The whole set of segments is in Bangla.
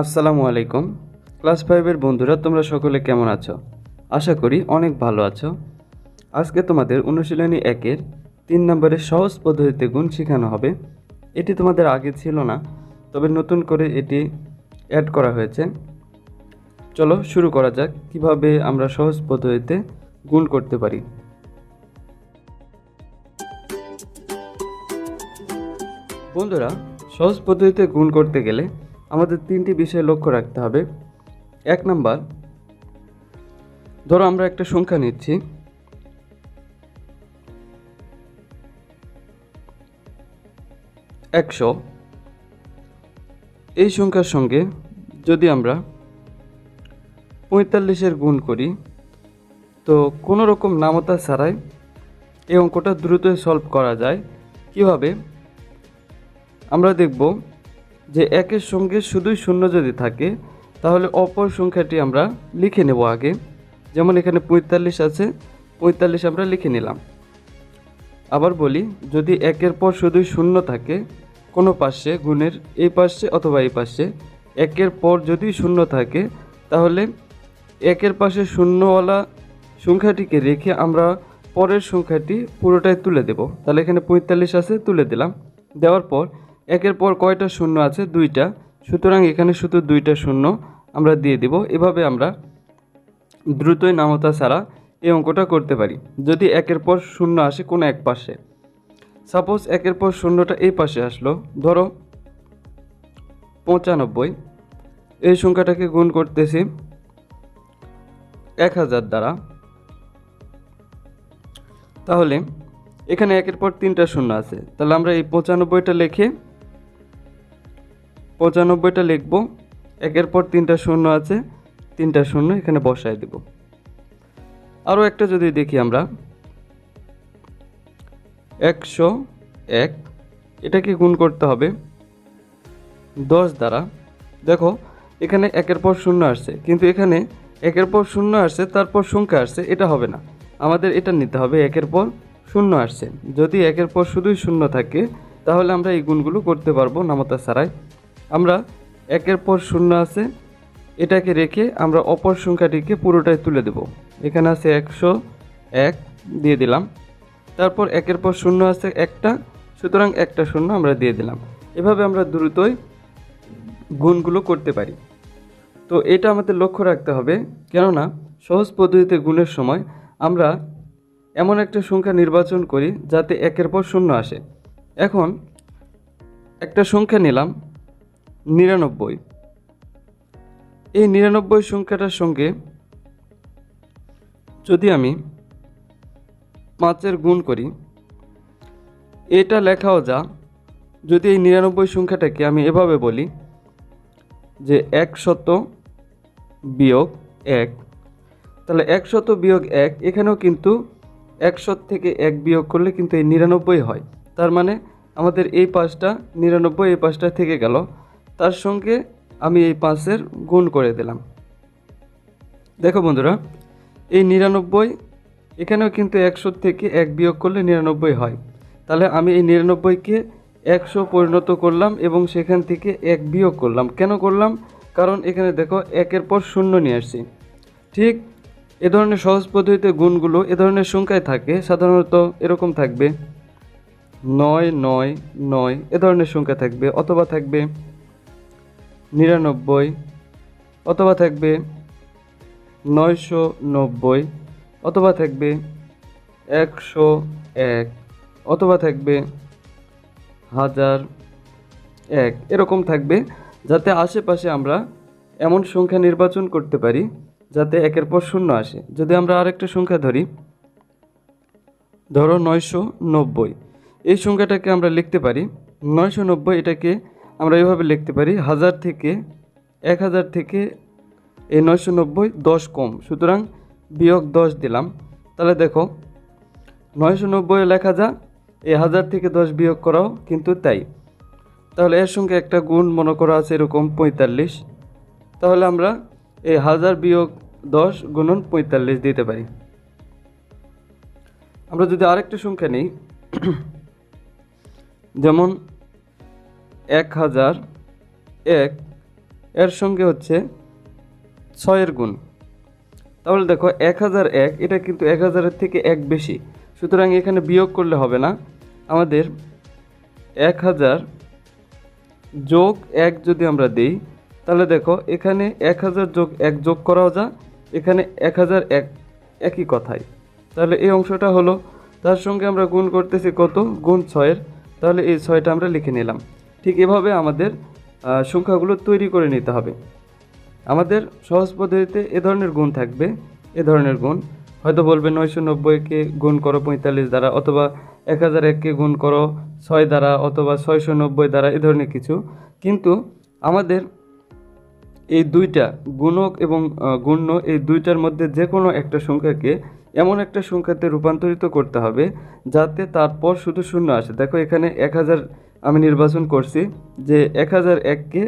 আসসালামু আলাইকুম। ক্লাস ফাইভের বন্ধুরা, তোমরা সকলে কেমন আছো? আশা করি অনেক ভালো আছো। আজকে তোমাদের অনুশীলনী একের তিন নম্বরের সহজ পদ্ধতিতে গুণ শেখানো হবে। এটি তোমাদের আগে ছিল না, তবে নতুন করে এটি অ্যাড করা হয়েছে। চলো শুরু করা যাক, কীভাবে আমরা সহজ পদ্ধতিতে গুণ করতে পারি। বন্ধুরা, সহজ পদ্ধতিতে গুণ করতে গেলে আমাদের তিনটি বিষয় লক্ষ্য রাখতে হবে। এক নাম্বার, ধরো আমরা একটা সংখ্যা নিচ্ছি। একশো। এই সংখ্যার সঙ্গে যদি আমরা পঁয়তাল্লিশের গুণ করি, তো কোনো রকম নামতা ছাড়াই এই অঙ্কটা দ্রুতই সলভ করা যায়। কীভাবে? আমরা দেখব যে একের সঙ্গে শুধুই শূন্য যদি থাকে, তাহলে অপর সংখ্যাটি আমরা লিখে নেব আগে। যেমন এখানে পঁয়তাল্লিশ আছে, পঁয়তাল্লিশ আমরা লিখে নিলাম। আবার বলি, যদি একের পর শুধুই শূন্য থাকে, কোনো পাশে গুণের এই পাশে অথবা এই পাশে, একের পর যদি শূন্য থাকে, তাহলে একের পাশে শূন্যওয়ালা সংখ্যাটিকে রেখে আমরা পরের সংখ্যাটি পুরোটাই তুলে দেব। তাহলে এখানে পঁয়তাল্লিশ আছে, তুলে দিলাম। দেওয়ার পর একের পর কয়টা শূন্য আছে? দুইটা। সুতরাং এখানে শুধু দুইটা শূন্য আমরা দিয়ে দেব। এভাবে আমরা দ্রুতই নামতা ছাড়া এই অঙ্কটা করতে পারি। যদি একের পর শূন্য আসে কোনো এক পাশে। সাপোজ একের পর শূন্যটা এই পাশে আসলো। ধরো পঁচানব্বই। এই সংখ্যাটাকে গুণ করতেছি এক হাজার দ্বারা। তাহলে এখানে একের পর তিনটা শূন্য আছে। তাহলে আমরা এই পঁচানব্বইটা লিখে পঁচানব্বইটা লিখব, একের পর তিনটা শূন্য আছে, তিনটা শূন্য এখানে বসায় দেব। আরও একটা যদি দেখি আমরা, একশো এক, এটাকে গুণ করতে হবে দশ দ্বারা। দেখো, এখানে একের পর শূন্য আসছে, কিন্তু এখানে একের পর শূন্য আসছে, তারপর সংখ্যা আসছে, এটা হবে না। আমাদের এটা নিতে হবে, একের পর শূন্য আসছে। যদি একের পর শুধুই শূন্য থাকে, তাহলে আমরা এই গুণগুলো করতে পারব নামতা ছাড়াই আমরা একের পর শূন্য আছে। এটাকে রেখে আমরা অপর সংখ্যাটিকে পুরোটাই তুলে দেব। এখানে আছে একশো এক দিয়ে দিলাম। তারপর একের পর শূন্য আছে একটা। সুতরাং একটা শূন্য আমরা দিয়ে দিলাম। এভাবে আমরা দ্রুতই গুণগুলো করতে পারি। তো এটা আমাদের লক্ষ্য রাখতে হবে। কেননা সহজ পদ্ধতিতে গুণের সময় আমরা এমন একটা সংখ্যা নির্বাচন করি যাতে একের পর শূন্য আসে। এখন একটা সংখ্যা নিলাম। নিরানব্বই। এই নিরানব্বই সংখ্যাটার সঙ্গে যদি আমি পাঁচের গুণ করি, এটা লেখাও যা, যদি এই নিরানব্বই সংখ্যাটাকে আমি এভাবে বলি, যে একশত বিয়োগ এক, তাহলে একশত বিয়োগ এক, এখানেও কিন্তু একশো থেকে এক বিয়োগ করলে কিন্তু এই নিরানব্বই হয়। তার মানে আমাদের এই পাঁচটা নিরানব্বই এই পাঁচটা থেকে গেল। তার সঙ্গে আমি এই পাঁচের গুণ করে দিলাম। দেখো বন্ধুরা, এই নিরানব্বই, এখানেও কিন্তু একশো থেকে এক বিয়োগ করলে নিরানব্বই হয়। তাহলে আমি এই নিরানব্বইকে একশো পরিণত করলাম এবং সেখান থেকে এক বিয়োগ করলাম। কেন করলাম? কারণ এখানে দেখো একের পর শূন্য নিয়ে আসছি। ঠিক এ ধরনের সহজ পদ্ধতিতে গুণগুলো এ ধরনের সংখ্যায় থাকে, সাধারণত এরকম থাকবে নয় নয় নয়, এ ধরনের সংখ্যা থাকবে অথবা থাকবে নিরানব্বই, অথবা থাকবে নয়শো নব্বই, অথবা থাকবে একশো এক, অথবা থাকবে হাজার এক, এরকম থাকবে যাতে আশেপাশে আমরা এমন সংখ্যা নির্বাচন করতে পারি যাতে একের পর শূন্য আসে। যদি আমরা আরেকটা সংখ্যা ধরি, ধরো নয়শো নব্বই, এই সংখ্যাটাকে আমরা লিখতে পারি। নয়শো নব্বই এটাকে আমরা এইভাবে লিখতে পারি, হাজার থেকে এক হাজার থেকে এই নয়শো নব্বই দশ কম। সুতরাং বিয়োগ দশ দিলাম। তাহলে দেখো, নয়শো নব্বই লেখা যা, এই হাজার থেকে দশ বিয়োগ করাও কিন্তু তাই। তাহলে এর সঙ্গে একটা গুণ মনে করা আছে এরকম পঁয়তাল্লিশ। তাহলে আমরা এই হাজার বিয়োগ দশ গুণন পঁয়তাল্লিশ দিতে পারি। আমরা যদি আরেকটা সংখ্যা নিই, যেমন এক হাজার এক এর সঙ্গে হচ্ছে ছয়ের গুণ। তাহলে দেখো এক হাজার এক, এটা কিন্তু এক হাজারের থেকে এক বেশি। সুতরাং এখানে বিয়োগ করলে হবে না। আমাদের এক হাজার যোগ এক যদি আমরা দিই, তাহলে দেখো এখানে এক হাজার যোগ এক যোগ করাও যা, এখানে এক হাজার এক একই কথাই। তাহলে এই অংশটা হলো, তার সঙ্গে আমরা গুণ করতেছি কত? গুণ ছয়ের। তাহলে এই ছয়টা আমরা লিখে নিলাম। ঠিক এভাবে আমাদের সংখ্যাগুলো তৈরি করে নিতে হবে। আমাদের সহজ পদ্ধতিতে এ ধরনের গুণ থাকবে, এ ধরনের গুণ। হয়তো বলবে নয়শো নব্বইকে গুণ করো পঁয়তাল্লিশ দ্বারা, অথবা এক হাজার এককে গুণ করো ছয় দ্বারা, অথবা ছয়শো নব্বই দ্বারা, এ ধরনের কিছু। কিন্তু আমাদের এই দুইটা গুণক এবং গুণ্য এই দুইটার মধ্যে যে কোনো একটা সংখ্যাকে এমন একটা সংখ্যাতে রূপান্তরিত করতে হবে যাতে তারপর শুধু শূন্য আসে। দেখো এখানে এক হাজার আমি নির্বাচন করছি, যে এক হাজার এককে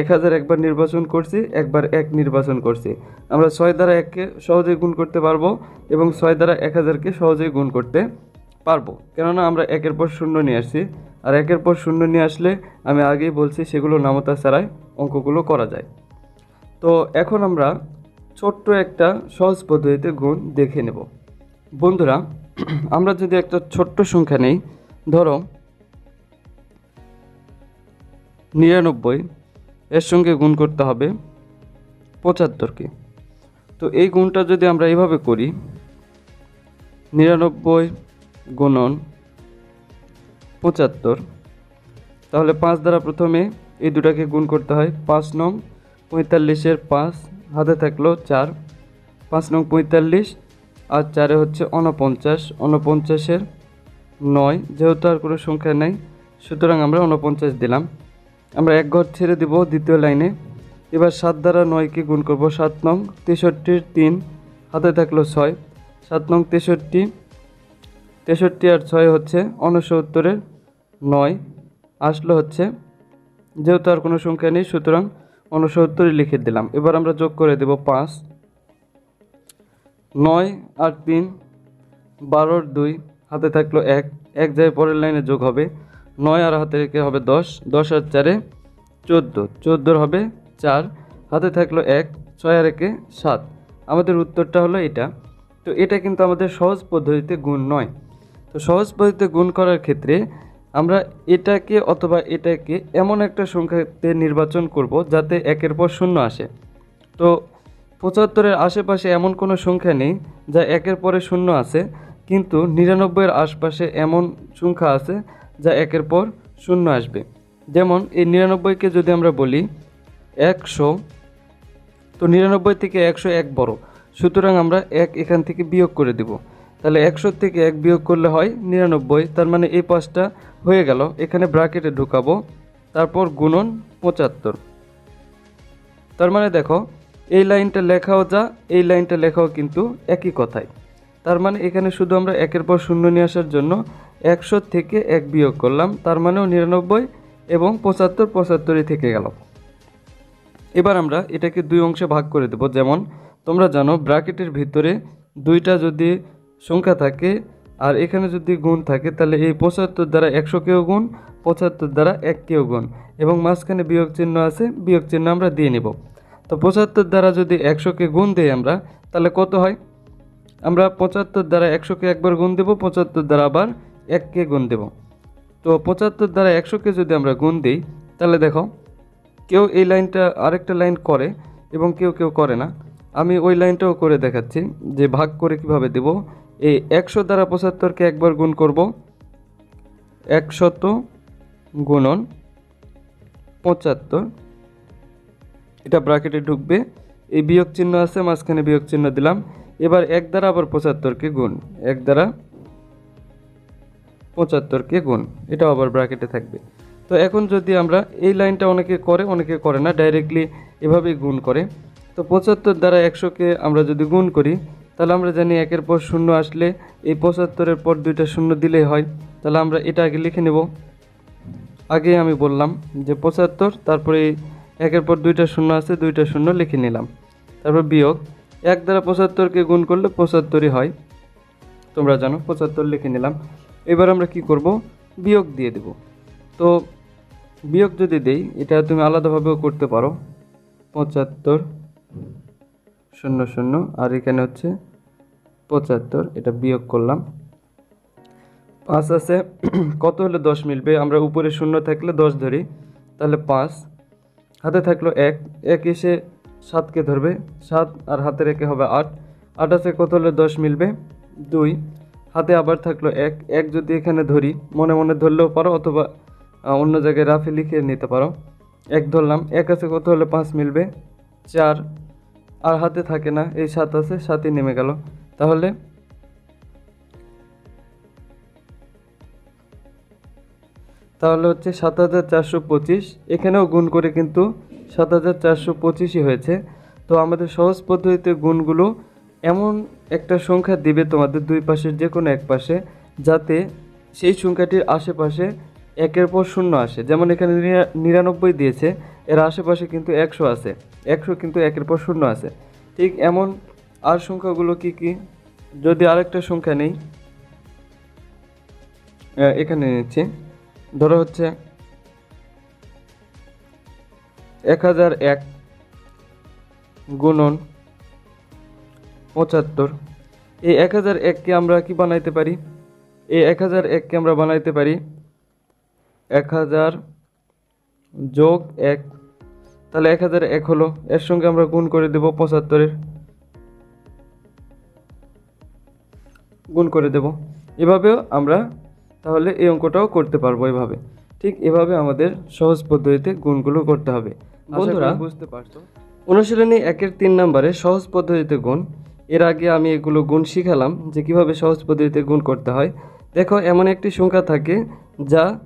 এক হাজার একবার নির্বাচন করছি, একবার এক নির্বাচন করছি। আমরা ছয় দ্বারা এককে সহজেই গুণ করতে পারব এবং ছয় দ্বারা এক হাজারকে সহজেই গুণ করতে পারব। কেননা আমরা একের পর শূন্য নিয়ে আসছি। আর একের পর শূন্য নিয়ে আসলে আমি আগেই বলছি সেগুলো নামতা ছাড়াই অঙ্কগুলো করা যায়। তো এখন আমরা ছোট্ট একটা সহজ পদ্ধতিতে গুণ দেখে নেব। বন্ধুরা, আমরা যদি একটা ছোট্ট সংখ্যা নেই, ধরো নিরানব্বই, এর সঙ্গে গুণ করতে হবে পঁচাত্তরকে। তো এই গুণটা যদি আমরা এইভাবে করি, নিরানব্বই গুণন পঁচাত্তর, তাহলে পাঁচ দ্বারা প্রথমে এই দুটাকে গুণ করতে হয় পাঁচ নং পঁয়তাল্লিশের পাঁচ হাতে থাকল চার। পাঁচ নং পঁয়তাল্লিশ আর চারে হচ্ছে উনপঞ্চাশ উনপঞ্চাশের নয়, যেহেতু আর কোনো সংখ্যা নেই, সুতরাং আমরা উনপঞ্চাশ দিলাম। আমরা এক ঘর ছেড়ে দিব দ্বিতীয় লাইনে। এবার সাত দ্বারা নয়কে গুণ করব সাত নং তেষট্টির তিন, হাতে থাকল ছয়। সাত নং তেষট্টি তেষট্টি আর ছয় হচ্ছে উনসত্তরের নয়। আসলো হচ্ছে, যেহেতু আর কোনো সংখ্যা নেই, সুতরাং উনসত্তরই লিখে দিলাম। এবার আমরা যোগ করে দেব পাঁচ, নয় আর তিন বারোর দুই, হাতে থাকল এক। এক যায় পরের লাইনে যোগ হবে। নয় আর হাতে রেখে হবে দশ দশ আর চারে চোদ্দ। চোদ্দোর হবে চার, হাতে থাকল এক, ছয় আর একে সাত। আমাদের উত্তরটা হলো এটা। তো এটা কিন্তু আমাদের সহজ পদ্ধতিতে গুণ নয়। তো সহজ পদ্ধতিতে গুণ করার ক্ষেত্রে আমরা এটাকে অথবা এটাকে এমন একটা সংখ্যাতে নির্বাচন করব যাতে একের পর শূন্য আসে। তো পঁচাত্তরের আশেপাশে এমন কোনো সংখ্যা নেই যা একের পরে শূন্য আছে, কিন্তু নিরানব্বইয়ের আশপাশে এমন সংখ্যা আছে যা একের পর শূন্য আসবে। যেমন এই নিরানব্বইকে যদি আমরা বলি একশো, তো নিরানব্বই থেকে একশো এক বড়। সুতরাং আমরা এক এখান থেকে বিয়োগ করে দিব। তাহলে একশো থেকে এক বিয়োগ করলে হয় নিরানব্বই। তার মানে এই পাঁচটা হয়ে গেল। এখানে ব্র্যাকেটে ঢুকাবো। তারপর গুণন পঁচাত্তর। তার মানে দেখো, এই লাইনটা লেখাও যা, এই লাইনটা লেখাও কিন্তু একই কথাই। তার মানে এখানে শুধু আমরা একের পর শূন্য নিয়ে আসার জন্য একশো থেকে এক বিয়োগ করলাম। তার মানেও নিরানব্বই এবং পঁচাত্তর পঁচাত্তরই থেকে গেল। এবার আমরা এটাকে দুই অংশে ভাগ করে দেব। যেমন, তোমরা জানো, ব্র্যাকেটের ভিতরে দুইটা যদি সংখ্যা থাকে, আর এখানে যদি গুণ থাকে, তাহলে এই পঁচাত্তর দ্বারা একশো একশোকেও গুণ, পঁচাত্তর দ্বারা এক এককেও গুণ, এবং মাঝখানে বিয়োগ চিহ্ন আছে, বিয়োগ চিহ্ন আমরা দিয়ে নিব। তো পঁচাত্তর দ্বারা যদি একশোকে গুণ দিই আমরা, তাহলে কত হয়? আমরা পঁচাত্তর দ্বারা একশোকে একবার গুণ দেব, পঁচাত্তর দ্বারা আবার এককে গুণ দেব। তো পঁচাত্তর দ্বারা একশোকে যদি আমরা গুণ দিই, তাহলে দেখো, কেউ এই লাইনটা আরেকটা লাইন করে, এবং কেউ কেউ করে না। আমি ওই লাইনটাও করে দেখাচ্ছি, যে ভাগ করে কীভাবে দেব এই একশো দ্বারা পঁচাত্তরকে একবার গুণ করব। একশত গুণন পঁচাত্তর। এটা ব্র্যাকেটে ঢুকবে। এই বিয়োগ চিহ্ন আছে, মাঝখানে বিয়োগ চিহ্ন দিলাম। এবার এক দ্বারা আবার পঁচাত্তরকে গুণ। এক দ্বারা পঁচাত্তরকে গুণ। এটাও আবার ব্র্যাকেটে থাকবে। তো এখন যদি আমরা এই লাইনটা অনেকে করে অনেকে করে না ডাইরেক্টলি এভাবেই গুণ করে। তো পঁচাত্তর দ্বারা একশোকে আমরা যদি গুণ করি তাহলে আমরা জানি একের পর শূন্য আসলে এই পঁচাত্তরের পর দুইটা শূন্য দিলেই হয়। তাহলে আমরা এটা আগে লিখে নেব। আগে আমি বললাম যে পঁচাত্তর, তারপরে একের পর দুইটা শূন্য আছে, দুইটা শূন্য লিখে নিলাম। তারপর বিয়োগ। এক দ্বারা পঁচাত্তরকে গুণ করলে পঁচাত্তরই হয়। তোমরা জানো, পঁচাত্তর লিখে নিলাম। এবার আমরা কি করব? বিয়োগ দিয়ে দেব। তো বিয়োগ যদি দেই, এটা তুমি আলাদাভাবেও করতে পারো। পঁচাত্তর শূন্য শূন্য, আর এখানে হচ্ছে পঁচাত্তর, এটা বিয়োগ করলাম। পাঁচ আছে, কত হলে দশ মিলবে? আমরা উপরে শূন্য থাকলে দশ ধরি, তাহলে পাঁচ। হাতে থাকল এক এক এসে সাতকে ধরবে, সাত আর হাতে রেখে হবে আট। আট আছে, কত হলে দশ মিলবে? দুই। হাতে আবার থাকল এক এক যদি এখানে ধরি, মনে মনে ধরলেও পারো, অথবা অন্য জায়গায় রাফে লিখে নিতে পারো। এক ধরলাম, এক আছে, কত হলে পাঁচ মিলবে? চার। আর হাতে থাকে না, এই সাত আছে, সাতই নেমে গেল। তাহলে তাহলে হচ্ছে সাত হাজার চারশো পঁচিশ। এখানেও গুণ করে কিন্তু সাত হাজার চারশো পঁচিশই হয়েছে। তো আমাদের সহজ পদ্ধতিতে গুণগুলো এমন একটা সংখ্যা দিবে তোমাদের দুই পাশের যে কোনো এক পাশে, যাতে সেই সংখ্যাটির আশেপাশে একের পর শূন্য আসে। যেমন এখানে নিরা- নিরানব্বই দিয়েছে, এর আশেপাশে কিন্তু একশো আছে। একশো কিন্তু একের পর শূন্য আছে। ঠিক এমন আর সংখ্যাগুলো কি কি? যদি আরেকটা সংখ্যা নেই এখানে নিচ্ছি। ধরো হচ্ছে এক হাজার এক গুণন পঁচাত্তর। এই এক হাজার এককে আমরা কি বানাইতে পারি? এই এক হাজার এককে আমরা বানাইতে পারি এক হাজার যোগ এক তাহলে এক হাজার এক হলো। এর সঙ্গে আমরা গুণ করে দেব পঁচাত্তরের। গুণ করে দেব। এভাবেও আমরা তাহলে এই অঙ্কটাও করতে পারব এভাবে। ঠিক এভাবে আমাদের সহজ পদ্ধতিতে গুণগুলো করতে হবে। বন্ধুরা বুঝতে পারছ। অনুশীলনী একের তিন নম্বরে সহজ পদ্ধতিতে গুণ। এর আগে আমি এগুলো গুণ শিখালাম যে কীভাবে সহজ পদ্ধতিতে গুণ করতে হয়। দেখো এমন একটি সংখ্যা থাকে যা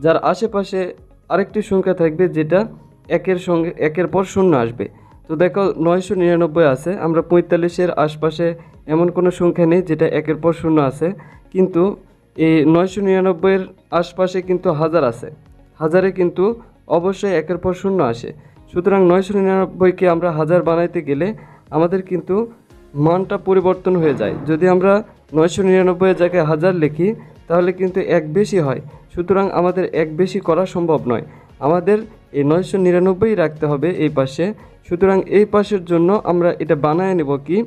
যার আশেপাশে আরেকটি সংখ্যা থাকবে যেটা একের সঙ্গে, একের পর শূন্য আসবে। তো দেখো, নয়শো নিরানব্বই আছে। আমরা পঁয়তাল্লিশের আশপাশে এমন কোনো সংখ্যা নেই যেটা একের পর শূন্য আছে। কিন্তু এই নয়শো নিরানব্বইয়ের আশপাশে কিন্তু হাজার আছে। হাজারে কিন্তু অবশ্যই একের পর শূন্য আসে। সুতরাং নয়শো নিরানব্বইকে আমরা হাজার বানাইতে গেলে আমাদের কিন্তু মানটা পরিবর্তন হয়ে যায়। যদি আমরা নয়শো নিরানব্বইয়ের জায়গায় হাজার লিখি, তাহলে কিন্তু এক বেশি হয়। সুতরাং আমাদের এক বেশি করা সম্ভব নয়। আমাদের এই নয়শো নিরানব্বই রাখতে হবে এই পাশে। সুতরাং এই পাশের জন্য আমরা এটা বানায় নেব কি?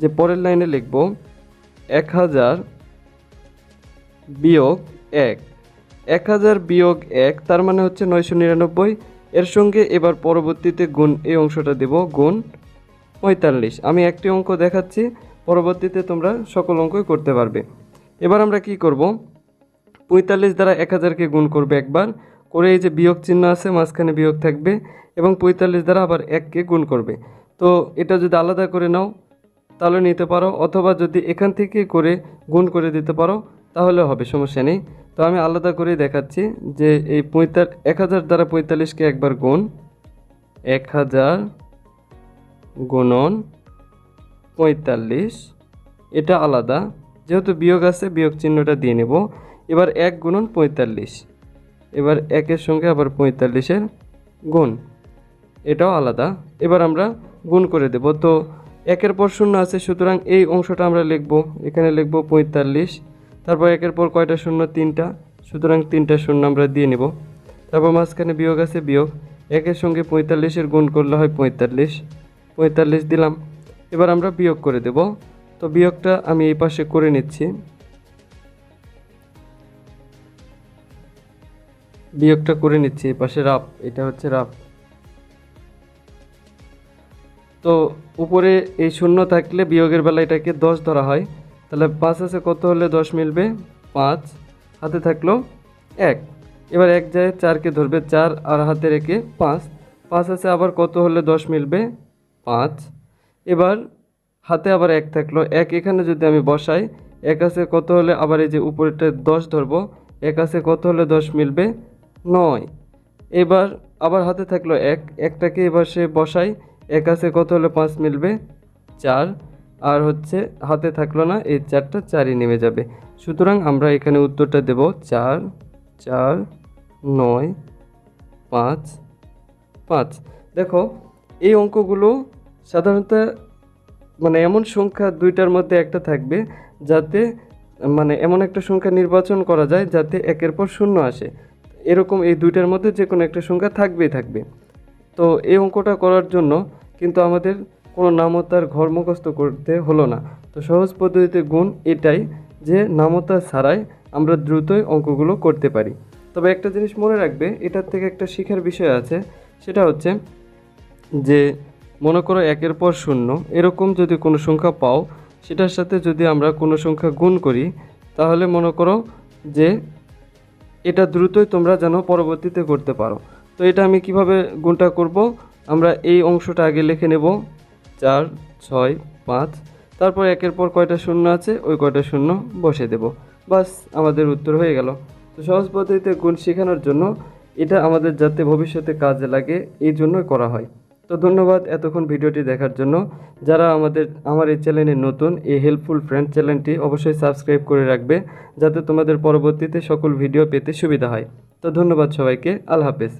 যে পরের লাইনে লিখব, এক হাজার বিয়োগ এক। এক হাজার বিয়োগ এক, তার মানে হচ্ছে নয়শো নিরানব্বই। এর সঙ্গে এবার পরবর্তীতে গুণ এই অংশটা দেব, গুণ পঁয়তাল্লিশ। আমি একটি অঙ্ক দেখাচ্ছি, পরবর্তীতে তোমরা সকল অঙ্কই করতে পারবে। এবার আমরা কি করব? পঁয়তাল্লিশ দ্বারা এক হাজারকে গুণ করবে একবার করে এই যে বিয়োগ চিহ্ন আছে, মাঝখানে বিয়োগ থাকবে এবং পঁয়তাল্লিশ দ্বারা আবার এককে গুণ করবে। তো এটা যদি আলাদা করে নাও, তাহলে নিতে পারো, অথবা যদি এখান থেকে করে গুণ করে দিতে পারো, তাহলে হবে, সমস্যা নেই। তো আমি আলাদা করে দেখাচ্ছি যে এই পঁয়তাল, এক হাজার দ্বারা পঁয়তাল্লিশকে একবার গুণ, এক হাজার গুণন পঁয়তাল্লিশ, এটা আলাদা। যেহেতু বিয়োগ আছে, বিয়োগ চিহ্নটা দিয়ে নেব। এবার এক গুণন পঁয়তাল্লিশ। এবার একের সঙ্গে আবার পঁয়তাল্লিশের গুণ। এটাও আলাদা। এবার আমরা গুণ করে দেব। তো একের পর শূন্য আছে, সুতরাং এই অংশটা আমরা লিখব। এখানে লিখব পঁয়তাল্লিশ। তারপর একের পর কয়টা শূন্য? তিনটা। সুতরাং তিনটা শূন্য আমরা দিয়ে নেব। তারপর মাঝখানে বিয়োগ আছে, বিয়োগ। একের সঙ্গে পঁয়তাল্লিশের গুণ করলে হয় পঁয়তাল্লিশ। পঁয়তাল্লিশ দিলাম। এবার আমরা বিয়োগ করে দেব। তো বিয়োগটা আমি এই পাশে করে নিচ্ছি। বিয়োগটা করে নিচ্ছি পাশে রাফ, এটা হচ্ছে রাফ। তো উপরে এই শূন্য থাকলে বিয়োগের বেলা এটাকে দশ ধরা হয়, তাহলে পাঁচ আছে কত হলে দশ মিলবে? পাঁচ, হাতে থাকল এক। এবার এক যায় চারকে ধরবে চার, আর হাতে রেখে পাঁচ। পাঁচ আছে আবার কত হলে দশ মিলবে? পাঁচ। এবার হাতে আবার এক থাকল, এক এখানে যদি আমি বসাই, এক আছে কত হলে আবার এই যে উপরেটা দশ ধরবো, এক আছে কত হলে দশ মিলবে? নয়। এবার আবার হাতে থাকল এক, একটাকে এবার সে বসাই এক আছে কত হলে পাঁচ মিলবে? চার। আর হচ্ছে হাতে থাকল না, এই চারটা চারই নেমে যাবে। সুতরাং আমরা এখানে উত্তরটা দেব চার চার, নয়, পাঁচ পাঁচ। দেখো, এই অঙ্কগুলো সাধারণত মানে এমন সংখ্যা দুইটার মধ্যে একটা থাকবে যাতে মানে এমন একটা সংখ্যা নির্বাচন করা যায় যাতে একের পর শূন্য আসে। এরকম এই দুইটার মধ্যে যে কোনো একটা সংখ্যা থাকবেই থাকবে। তো এই অঙ্কটা করার জন্য কিন্তু আমাদের কোনো নামতার ঘর মুখস্থ করতে হলো না। তো সহজ পদ্ধতিতে গুণ এটাই যে নামতা ছাড়াই আমরা দ্রুতই অঙ্কগুলো করতে পারি। তবে একটা জিনিস মনে রাখবে, এটার থেকে একটা শিখার বিষয় আছে, সেটা হচ্ছে যে মনে করো একের পর শূন্য, এরকম যদি কোনো সংখ্যা পাও, সেটার সাথে যদি আমরা কোনো সংখ্যা গুণ করি, তাহলে মনে করো যে এটা দ্রুতই তোমরা যেন পরবর্তীতে করতে পারো। তো এটা আমি কীভাবে গুণটা করব? আমরা এই অংশটা আগে লিখে নেব। চার, ছয়, পাঁচ। তারপর একের পর কয়টা শূন্য আছে, ওই কয়টা শূন্য বসে দেব। বাস, আমাদের উত্তর হয়ে গেল। তো সহজ পদ্ধতিতে গুণ শেখানোর জন্য এটা আমাদের যাতে ভবিষ্যতে কাজে লাগে, এই জন্যই করা হয়। তো ধন্যবাদ এতক্ষণ ভিডিওটি দেখার জন্য। যারা আমাদের, আমার এই চ্যানেলে নতুন, এই হেল্পফুল ফ্রেন্ড চ্যানেলটি অবশ্যই সাবস্ক্রাইব করে রাখবে, যাতে তোমাদের পরবর্তীতে সকল ভিডিও পেতে সুবিধা হয়। তো ধন্যবাদ সবাইকে, আল্লাহ হাফেজ।